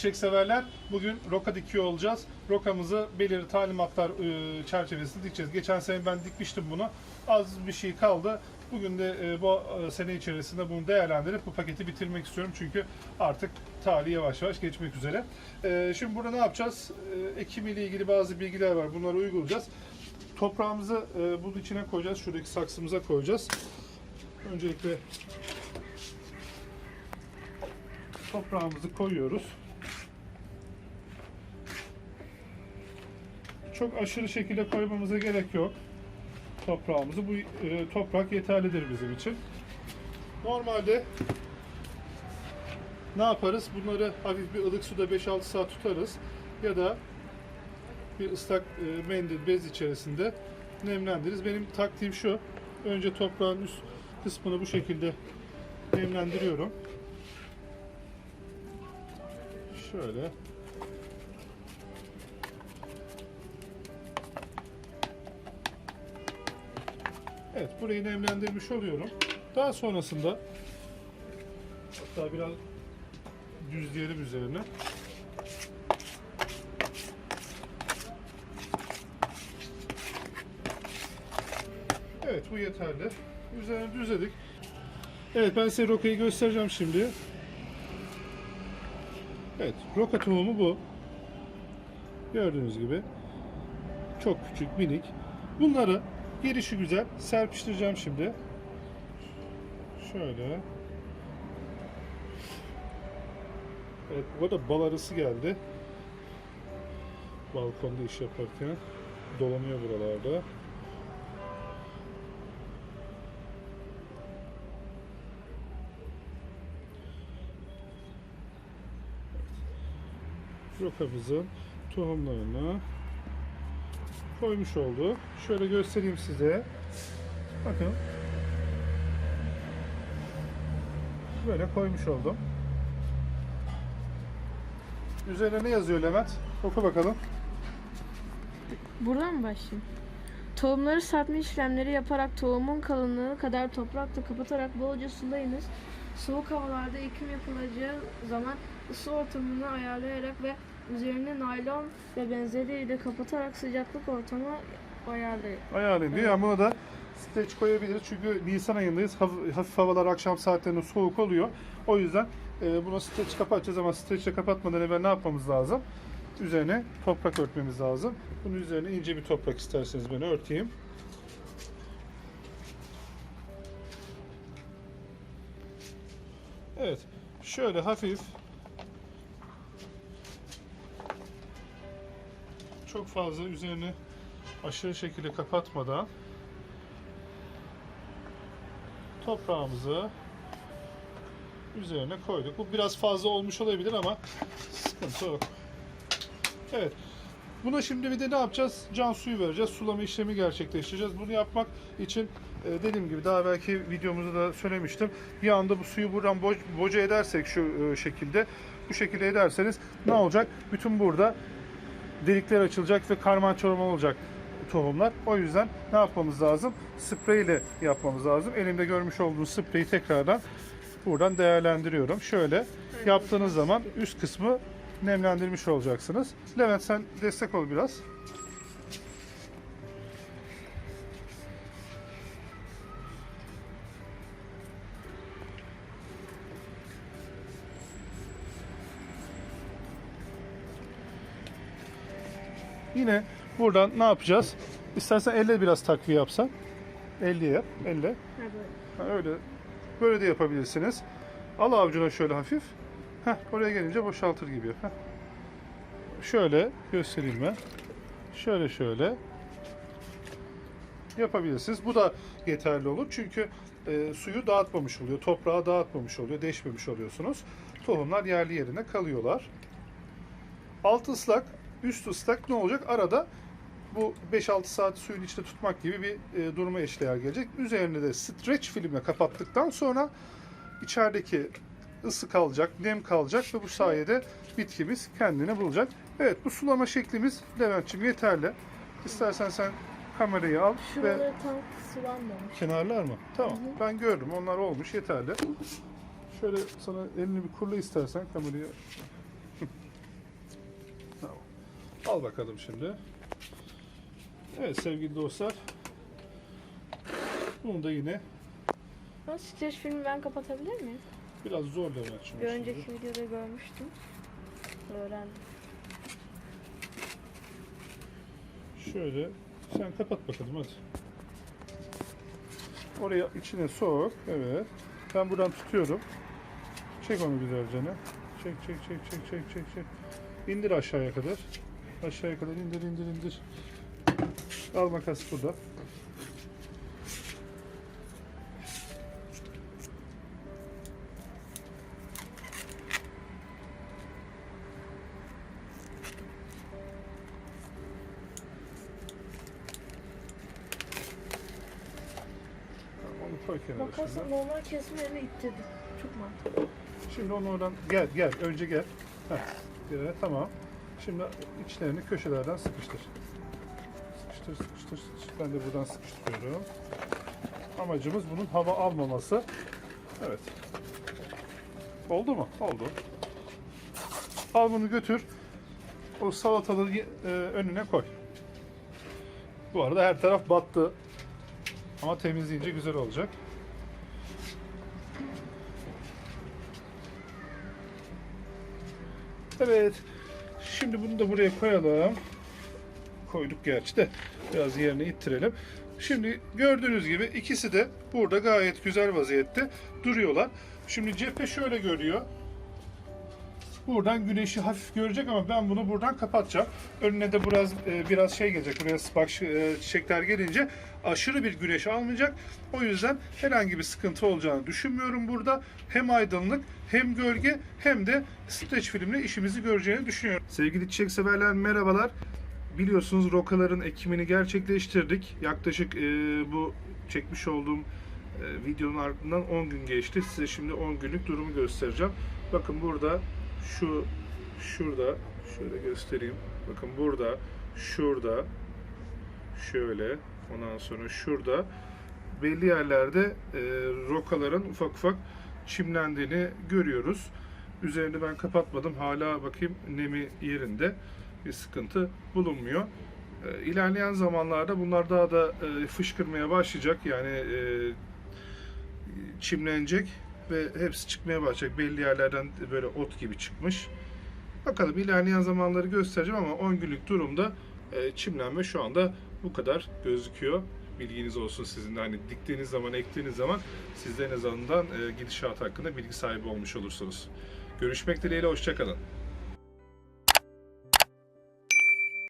çiçek severler. Bugün roka dikiyor olacağız. Rokamızı belirli talimatlar e, çerçevesinde dikeceğiz. Geçen sene ben dikmiştim bunu. Az bir şey kaldı. Bugün de e, bu e, sene içerisinde bunu değerlendirip bu paketi bitirmek istiyorum. Çünkü artık tarihi yavaş yavaş geçmek üzere. Şimdi burada ne yapacağız? E, Ekim ile ilgili bazı bilgiler var. Bunları uygulayacağız. Toprağımızı e, bunun içine koyacağız. Şuradaki saksımıza koyacağız. Öncelikle toprağımızı koyuyoruz. Çok aşırı şekilde koymamıza gerek yok toprağımızı. Bu e, toprak yeterlidir bizim için. Normalde ne yaparız? Bunları hafif bir ılık suda 5-6 saat tutarız ya da bir ıslak e, mendil bez içerisinde nemlendiririz. Benim taktiğim şu. Önce toprağın üst kısmını bu şekilde nemlendiriyorum. Şöyle. Evet, burayı nemlendirmiş oluyorum. Daha sonrasında hatta biraz düzleyelim üzerine. Evet, bu yeterli. Üzerine düzledik. Evet, ben size rokayı göstereceğim şimdi. Evet, roka tohumu bu. Gördüğünüz gibi. Çok küçük, minik. Bunları gelişi güzel serpiştireceğim şimdi. Şöyle. Evet, bu arada bal arısı geldi. Balkonda iş yaparken dolanıyor buralarda. rokamızın tohumlarını koymuş oldu. Şöyle göstereyim size. Bakın. Böyle koymuş oldum. Üzerine ne yazıyor Levent? Oku bakalım. Buradan mı başlayayım? Tohumları serpme işlemleri yaparak tohumun kalınlığı kadar toprakla kapatarak bolca sulayınız. Soğuk havalarda ekim yapılacağı zaman ısı ortamını ayarlayarak ve üzerine naylon ve benzeriyle kapatarak sıcaklık ortamı ayarlayın. Ayarlayın diyor. Ama buna da streç koyabiliriz. Çünkü Nisan ayındayız. Hafif, havalar akşam saatlerinde soğuk oluyor. O yüzden e, buna streç kapatacağız ama streçle kapatmadan evvel ne yapmamız lazım? Üzerine toprak örtmemiz lazım. Bunun üzerine ince bir toprak isterseniz ben örteyim. Evet. Şöyle hafif çok fazla üzerine aşırı şekilde kapatmadan toprağımızı üzerine koyduk. Bu biraz fazla olmuş olabilir ama sıkıntı yok. Evet. Buna şimdi bir de ne yapacağız? Can suyu vereceğiz. Sulama işlemi gerçekleştireceğiz. Bunu yapmak için e, dediğim gibi daha belki videomuzda da söylemiştim. Bir anda bu suyu buradan bo- boca edersek şu e, şekilde bu şekilde ederseniz ne olacak? Bütün burada delikler açılacak ve karman çorman olacak tohumlar. O yüzden ne yapmamız lazım? Sprey ile yapmamız lazım. Elimde görmüş olduğunuz spreyi tekrardan buradan değerlendiriyorum. Şöyle yaptığınız zaman üst kısmı nemlendirmiş olacaksınız. Levent sen destek ol biraz. Yine buradan ne yapacağız? İstersen elle biraz takviye yapsan. Elle yap, elle. Ha, öyle. Böyle de yapabilirsiniz. Al avucuna şöyle hafif. Heh, oraya gelince boşaltır gibi. yap. Heh. Şöyle göstereyim ben. Şöyle şöyle. Yapabilirsiniz. Bu da yeterli olur. Çünkü e, suyu dağıtmamış oluyor. Toprağı dağıtmamış oluyor. Deşmemiş oluyorsunuz. Tohumlar yerli yerine kalıyorlar. Alt ıslak, üst ıslak ne olacak? Arada bu 5-6 saat suyun içinde tutmak gibi bir e, duruma eşdeğer gelecek. Üzerine de streç filmle kapattıktan sonra içerideki ısı kalacak, nem kalacak ve bu sayede bitkimiz kendini bulacak. Evet bu sulama şeklimiz Levent'ciğim yeterli. İstersen sen kamerayı al ve Şuraları tam sulanmamış. kenarlar mı? Tamam ben gördüm onlar olmuş yeterli. Şöyle sana elini bir kurla istersen kamerayı. Al bakalım şimdi. Evet sevgili dostlar. Bunu da yine Ama streç filmi ben kapatabilir miyim? biraz zorla açmış. Bir önceki videoda görmüştüm. Öğrendim. Şöyle sen kapat bakalım hadi. Oraya içine sok. Evet. Ben buradan tutuyorum. Çek onu güzelce. Çek çek çek çek çek çek çek. İndir aşağıya kadar. Aşağıya kadar indir indir indir. Al makas burada. Makasla normal kesme yerine ittirdim. Çok mantıklı. Şimdi onu oradan gel gel önce gel. Heh, gel, tamam. Şimdi içlerini köşelerden sıkıştır. Sıkıştır sıkıştır sıkıştır. Ben de buradan sıkıştırıyorum. Amacımız bunun hava almaması. Evet. Oldu mu? Oldu. Al bunu götür. O salatalığı e, önüne koy. Bu arada her taraf battı. Ama temizleyince güzel olacak. Evet. Şimdi bunu da buraya koyalım. Koyduk gerçi de biraz yerine ittirelim. Şimdi gördüğünüz gibi ikisi de burada gayet güzel vaziyette duruyorlar. Şimdi cephe şöyle görüyor. Buradan güneşi hafif görecek ama ben bunu buradan kapatacağım. Önüne de biraz e, biraz şey gelecek. Buraya bak e, çiçekler gelince aşırı bir güneş almayacak. O yüzden herhangi bir sıkıntı olacağını düşünmüyorum burada. Hem aydınlık hem gölge hem de streç filmle işimizi göreceğini düşünüyorum. Sevgili çiçek severler merhabalar. Biliyorsunuz rokaların ekimini gerçekleştirdik. Yaklaşık e, bu çekmiş olduğum e, videonun ardından 10 gün geçti. Size şimdi 10 günlük durumu göstereceğim. Bakın burada şu şurada şöyle göstereyim. Bakın burada şurada şöyle ondan sonra şurada belli yerlerde e, rokaların ufak ufak çimlendiğini görüyoruz. Üzerini ben kapatmadım. Hala bakayım nemi yerinde. Bir sıkıntı bulunmuyor. E, ilerleyen zamanlarda bunlar daha da e, fışkırmaya başlayacak. Yani e, çimlenecek ve hepsi çıkmaya başlayacak. Belli yerlerden böyle ot gibi çıkmış. Bakalım ilerleyen zamanları göstereceğim ama 10 günlük durumda e, çimlenme şu anda bu kadar gözüküyor. Bilginiz olsun sizin de hani diktiğiniz zaman, ektiğiniz zaman siz de en azından e, gidişat hakkında bilgi sahibi olmuş olursunuz. Görüşmek dileğiyle, hoşçakalın.